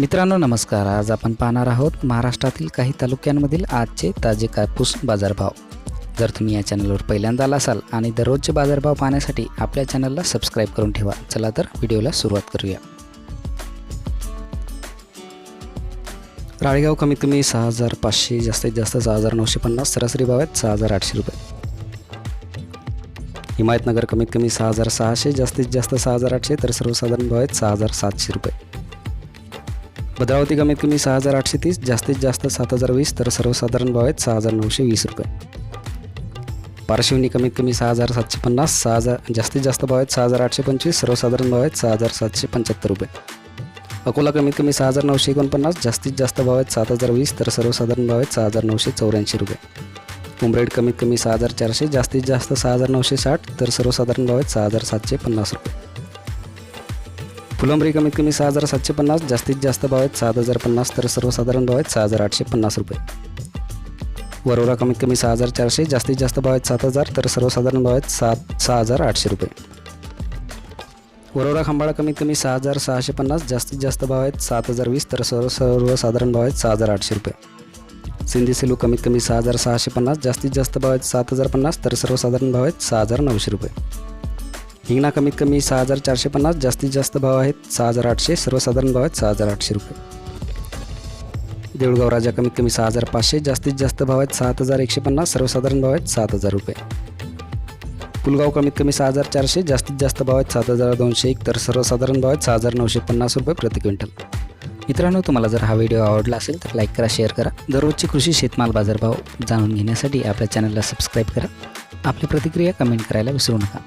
मित्रांनो नमस्कार. आज आपण पाहणार आहोत महाराष्ट्रातील काही तालुक्यांमधील आजचे ताजे कापूस बाजारभाव. जर तुम्ही या चॅनलवर पहिल्यांदा आला असाल आणि दररोजचे बाजारभाव पाहण्यासाठी आपल्या चॅनलला सबस्क्राईब करून ठेवा. चला तर व्हिडिओला सुरुवात करूया. राळेगाव कमीत कमी सहा हजार पाचशे जास्तीत जास्त सहा हजार नऊशे पन्नास सरासरी भाव आहेत सहा हजार आठशे रुपये. हिमायतनगर कमीत कमी सहा हजार सहाशे जास्तीत जास्त सहा हजार आठशे तर सर्वसाधारण भाव आहेत सहा हजार सातशे रुपये. भद्रावती कमीत कमी सहा हजार आठशे तीस जास्तीत जास्त सात हजार वीस तर सर्वसाधारण भाव आहेत सहा हजार नऊशे वीस रुपये पारशिवनी कमीत कमी सहा हजार सातशे पन्नास सहा हजार जास्तीत जास्त भाव आहेत सहा हजार आठशे पंचवीस सर्वसाधारण भाव आहेत सहा हजार सातशे पंच्याहत्तर रुपये अकोला कमीत कमी सहा हजार नऊशे एकोणपन्नास जास्तीत जास्त भाव आहेत सात हजार वीस तर सर्वसाधारण भाव आहेत सहा हजार नऊशे चौऱ्याऐंशी रुपये उमरेड कमीत कमी सहा हजार चारशे जास्तीत जास्त सहा हजार नऊशे साठ तर सर्वसाधारण भाव आहेत सहा हजार सातशे पन्नास रुपये फुलंबरी कमीत कमी सहा हजार सातशे पन्नास जास्तीत जास्त भाव आहेत सात हजार पन्नास तर सर्वसाधारण भाव आहेत सहा हजार आठशे पन्नास रुपये. वरोरा कमीत कमी सहा हजार चारशे जास्तीत जास्त भाव आहेत सात हजार तर सर्वसाधारण भाव आहेत सात सहा हजार आठशे रुपये. वरोरा खंबाळा कमीत कमी सहा हजार सहाशे पन्नास जास्तीत जास्त भाव आहेत सात हजार वीस तर सर्व सर्वसाधारण भाव आहेत सहा हजार आठशे रुपये. सिंधी सेलू कमीत कमी सहा हजार सहाशे पन्नास जास्तीत जास्त भाव आहेत सात हजार पन्नास तर सर्वसाधारण भाव आहेत सहा हजार नऊशे रुपये. हिंगणा कमीत कमी सहा हजार चारशे पन्नास जास्तीत जास्त भाव आहेत सहा हजार आठशे सर्वसाधारण भाव आहेत सहा हजार आठशे रुपये. देऊळगाव राजा कमीत कमी सहा हजार पाचशे जास्तीत जास्त भाव आहेत सात हजार एकशे पन्नास सर्वसाधारण भाव आहेत सात हजार रुपये. पुलगाव कमीत कमी सहा हजार चारशे जास्तीत जास्त भाव आहेत सात हजार दोनशे एक तर सर्वसाधारण भाव आहेत सहा हजार नऊशे पन्नास रुपये प्रति क्विंटल. मित्रांनो तुम्हाला जर हा व्हिडिओ आवडला असेल तर लाईक करा शेअर करा. दररोजचे कृषी शेतमाल बाजारभाव जाणून घेण्यासाठी आपल्या चॅनलला सबस्क्राईब करा. आपली प्रतिक्रिया कमेंट करायला विसरू नका.